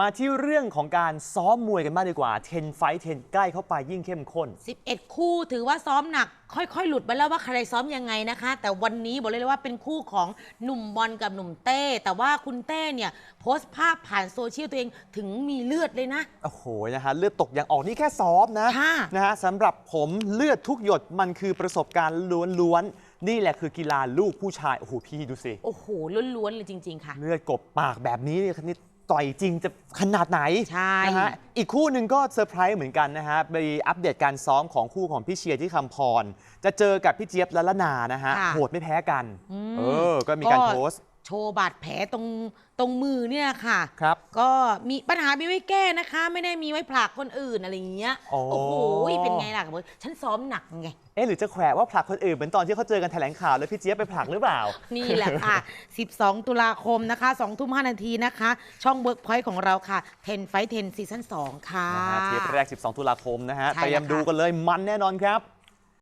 มาที่เรื่องของการซ้อมมวยกันบ้างดีกว่า 10 ไฟท์10 ใกล้เข้าไปยิ่งเข้มข้น 11 คู่ถือว่าซ้อมหนัก ค่อยๆ หลุดไปแล้วว่าใครซ้อมยังไงนะคะ แต่วันนี้บอกเลยว่าเป็นคู่ของหนุ่มบอลกับหนุ่มเต้ แต่ว่าคุณเต้เนี่ยโพสต์ภาพผ่านโซเชียลตัวเองถึงมีเลือดเลยนะ โอ้โหนะฮะเลือดตกยังออกนี่แค่ซ้อมนะค่ะนะฮะสำหรับผมเลือดทุกหยดมันคือประสบการณ์ล้วนๆนี่แหละคือกีฬาลูกผู้ชายโอ้โหพี่ดูสิโอ้โหล้วนๆเลยจริง ๆ ค่ะ เลือดกบปากแบบนี้เนี่ยนี่ ต่อยจริงจะขนาดไหนใช่ นะฮะอีกคู่หนึ่งก็เซอร์ไพรส์เหมือนกันนะฮะไปอัปเดตการซ้อมของคู่ของพี่เชียร์ที่คำพร จะเจอกับพี่เจี๊ยบละละนานะฮะค่ะ โหดไม่แพ้กันอืมเออก็มีการโพสต์ โชว์บาดแผลตรงตรงมือเนี่ยค่ะ ครับ ก็มีปัญหามีไว้แก้นะคะ ไม่ได้มีไว้ผลักคนอื่นอะไรอย่างเงี้ยอ๋อโอ้โหเป็นไงล่ะบอกฉันซ้อมหนักไง เอ๊ะหรือจะแขวะว่าผลักคนอื่นเหมือนตอนที่เขาเจอกันแถลงข่าวแล้วพี่เจี๊ยบไปผลักหรือเปล่า นี่แหละค่ะ 12 ตุลาคมนะคะ2ทุ่ม5นาทีนะคะ ช่องเบิร์กพอยต์ของเราค่ะ 10 Fight 10ซีซั่น2ค่ะ นะฮะเทปแรก 12 ตุลาคมนะฮะ ใช่เตรียมแล้วค่ะ ดูกันเลยมันแน่นอนครับ